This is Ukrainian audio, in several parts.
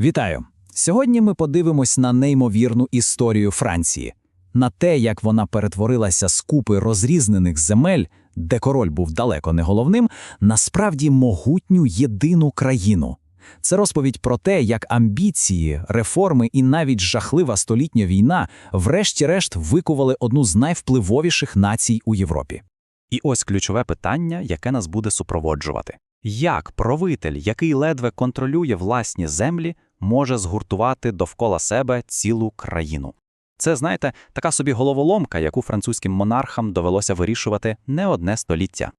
Вітаю! Сьогодні ми подивимось на неймовірну історію Франції, на те, як вона перетворилася з купи розрізнених земель, де король був далеко не головним, на справді могутню єдину країну. Це розповідь про те, як амбіції, реформи і навіть жахлива столітня війна врешті-решт викували одну з найвпливовіших націй у Європі. І ось ключове питання, яке нас буде супроводжувати. Як правитель, який ледве контролює власні землі, може згуртувати довкола себе цілу країну? Це, знаєте, така собі головоломка, яку французьким монархам довелося вирішувати не одне століття.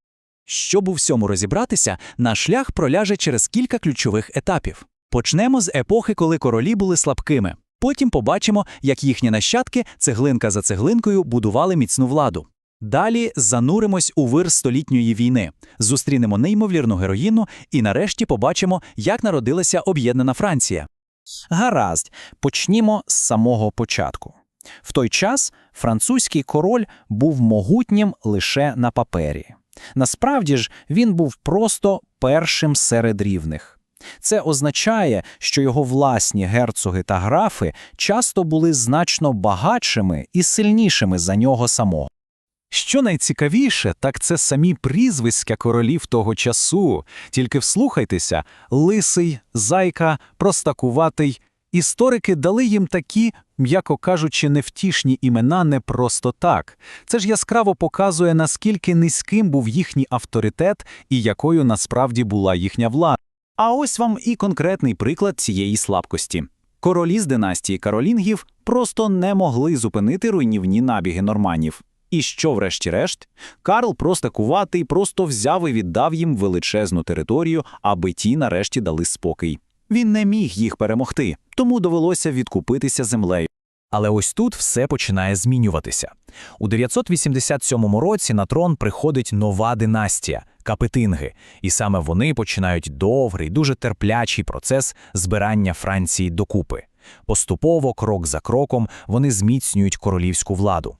Щоб у всьому розібратися, наш шлях проляже через кілька ключових етапів. Почнемо з епохи, коли королі були слабкими. Потім побачимо, як їхні нащадки цеглинка за цеглинкою будували міцну владу. Далі зануримось у вир столітньої війни, зустрінемо неймовірну героїну і нарешті побачимо, як народилася об'єднана Франція. Гаразд, почнімо з самого початку. В той час французький король був могутнім лише на папері. Насправді ж він був просто першим серед рівних. Це означає, що його власні герцоги та графи часто були значно багатшими і сильнішими за нього самого. Що найцікавіше, так це самі прізвиська королів того часу. Тільки вслухайтеся: лисий, зайка, простакуватий. Історики дали їм такі, м'яко кажучи, невтішні імена не просто так. Це ж яскраво показує, наскільки низьким був їхній авторитет і якою насправді була їхня влада. А ось вам і конкретний приклад цієї слабкості. Королі з династії Каролінгів просто не могли зупинити руйнівні набіги норманів. І що, врешті-решт, Карл простакуватий просто взяв і віддав їм величезну територію, аби ті нарешті дали спокій. Він не міг їх перемогти, тому довелося відкупитися землею. Але ось тут все починає змінюватися. У 987 році на трон приходить нова династія Капетинги, і саме вони починають довгий, дуже терплячий процес збирання Франції докупи. Поступово, крок за кроком, вони зміцнюють королівську владу.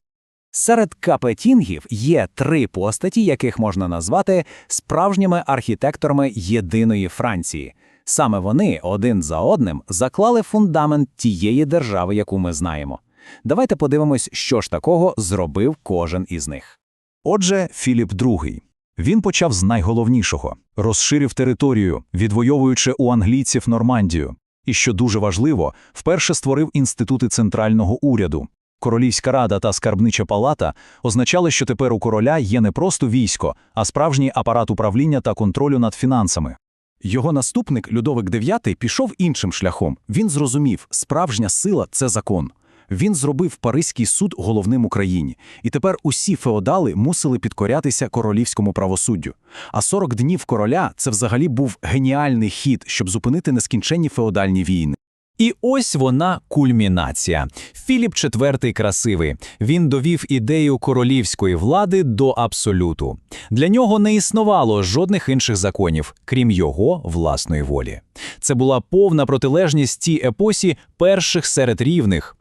Серед капетінгів є три постаті, яких можна назвати справжніми архітекторами єдиної Франції. Саме вони один за одним заклали фундамент тієї держави, яку ми знаємо. Давайте подивимось, що ж такого зробив кожен із них. Отже, Філіп II. Він почав з найголовнішого – розширив територію, відвоюючи у англійців Нормандію. І, що дуже важливо, вперше створив інститути центрального уряду. Королівська рада та скарбнича палата означали, що тепер у короля є не просто військо, а справжній апарат управління та контролю над фінансами. Його наступник Людовик IX пішов іншим шляхом. Він зрозумів, справжня сила це закон. Він зробив Паризький суд головним у країні, і тепер усі феодали мусили підкорятися королівському правосуддю. А 40 днів короля це взагалі був геніальний хід, щоб зупинити нескінченні феодальні війни. І ось вона кульмінація. Філіп IV красивий. Він довів ідею королівської влади до абсолюту. Для нього не існувало жодних інших законів, крім його власної волі. Це була повна протилежність тій епосі перших серед рівних.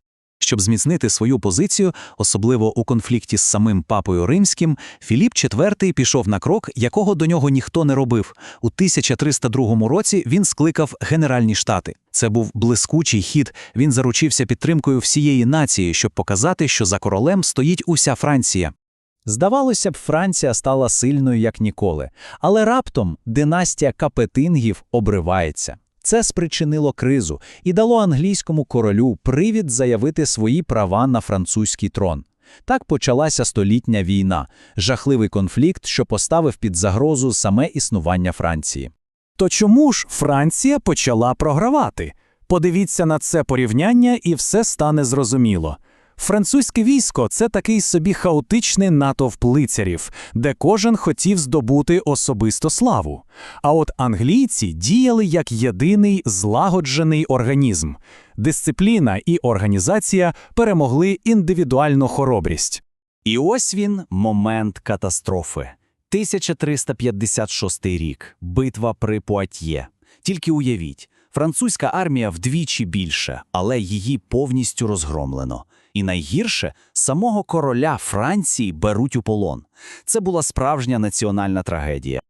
Щоб зміцнити свою позицію, особливо у конфлікті з самим папою римським, Філіп IV пішов на крок, якого до нього ніхто не робив. У 1302 році він скликав Генеральні Штати. Це був блискучий хід. Він заручився підтримкою всієї нації, щоб показати, що за королем стоїть уся Франція. Здавалося б, Франція стала сильною як ніколи, але раптом династія капетингів обривається. Це спричинило кризу і дало англійському королю привід заявити свої права на французький трон. Так почалася столітня війна, жахливий конфлікт, що поставив під загрозу саме існування Франції. То чому ж Франція почала програвати? Подивіться на це порівняння, і все стане зрозуміло. Французьке військо це такий собі хаотичний натовп лицарів, де кожен хотів здобути особисто славу. А от англійці діяли як єдиний злагоджений організм. Дисципліна і організація перемогли індивідуальну хоробрість. І ось він момент катастрофи. 1356 рік. Битва при Пуатьє. Тільки уявіть, французька армія вдвічі більше, але її повністю розгромлено. І найгірше, самого короля Франції беруть у полон. Це була справжня національна трагедія.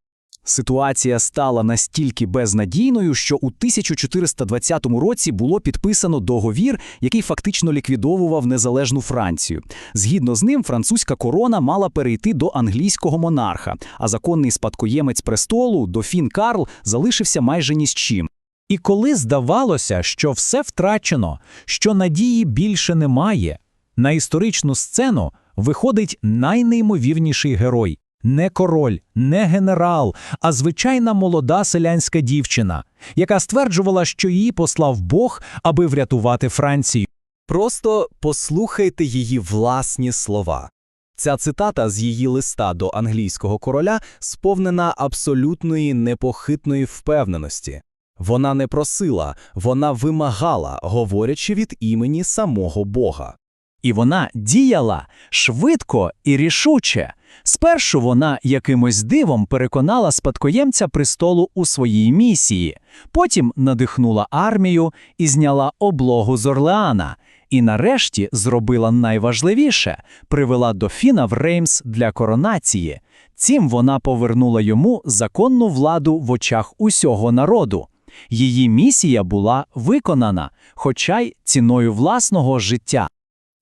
Ситуація стала настільки безнадійною, що у 1420 році було підписано договір, який фактично ліквідовував незалежну Францію. Згідно з ним, французька корона мала перейти до англійського монарха, а законний спадкоємець престолу, дофін Карл, залишився майже ні з чим. І коли здавалося, що все втрачено, що надії більше немає, на історичну сцену виходить найнеймовірніший герой. Не король, не генерал, а звичайна молода селянська дівчина, яка стверджувала, що її послав Бог, аби врятувати Францію. Просто послухайте її власні слова. Ця цитата з її листа до англійського короля сповнена абсолютної непохитної впевненості. Вона не просила, вона вимагала, говорячи від імені самого Бога. І вона діяла швидко і рішуче. Спершу вона якимось дивом переконала спадкоємця престолу у своїй місії, потім надихнула армію і зняла облогу з Орлеана, і нарешті зробила найважливіше – привела дофіна в Реймс для коронації. Цим вона повернула йому законну владу в очах усього народу. Її місія була виконана, хоча й ціною власного життя.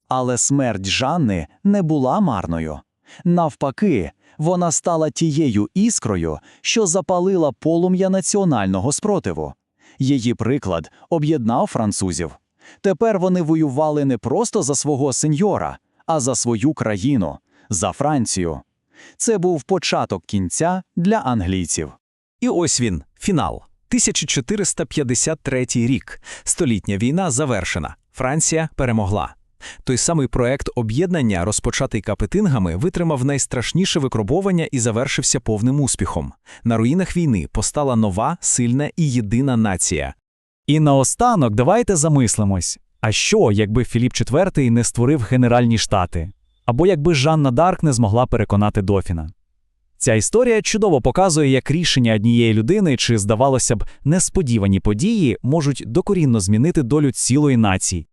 Але смерть Жанни не була марною. Навпаки, вона стала тією іскрою, що запалила полум'я національного спротиву. Її приклад об'єднав французів. Тепер вони воювали не просто за свого сеньора, а за свою країну, за Францію. Це був початок кінця для англійців. І ось він, фінал. 1453 рік. Столітня війна завершена. Франція перемогла. Той самий проект об'єднання, розпочатий капетингами, витримав найстрашніше випробування і завершився повним успіхом. На руїнах війни постала нова, сильна і єдина нація. І наостанок давайте замислимось. А що, якби Філіп IV не створив Генеральні Штати? Або якби Жанна Дарк не змогла переконати Дофіна? Ця історія чудово показує, як рішення однієї людини чи, здавалося б, несподівані події можуть докорінно змінити долю цілої нації.